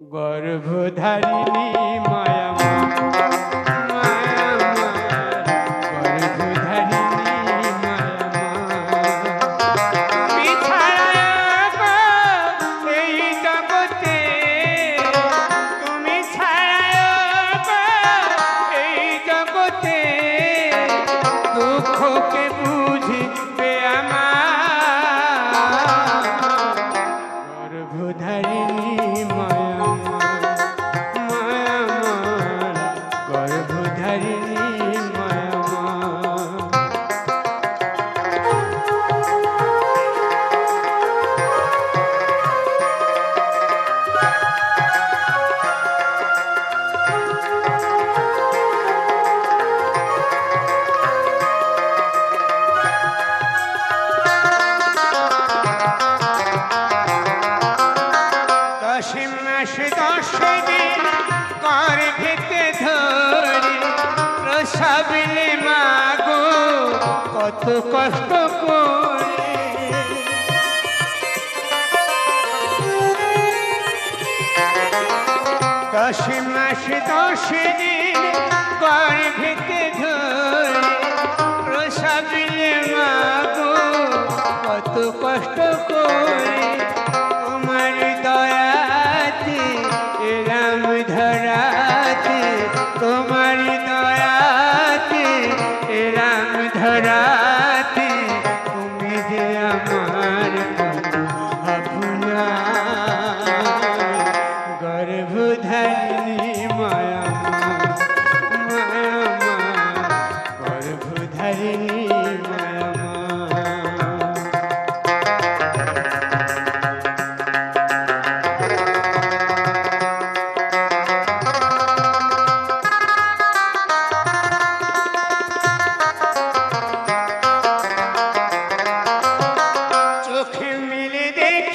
গর্ভধারিণী মায়া আমার ঢেকে ধরে রসাবিলে মাগো কত কষ্ট করে। দশ মাস, দশ দিন গর্ভেতে ধরে রসাবিলে মাগো কত কষ্ট করে। कम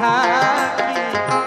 থাকি